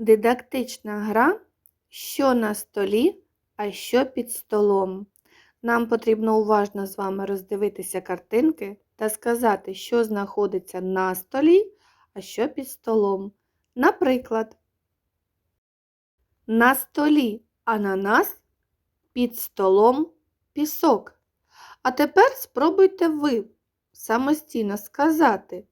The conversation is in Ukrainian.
Дидактична гра, що на столі, а що під столом. Нам потрібно уважно з вами роздивитися картинки та сказати, що знаходиться на столі, а що під столом. Наприклад, на столі ананас, під столом пісок. А тепер спробуйте ви самостійно сказати,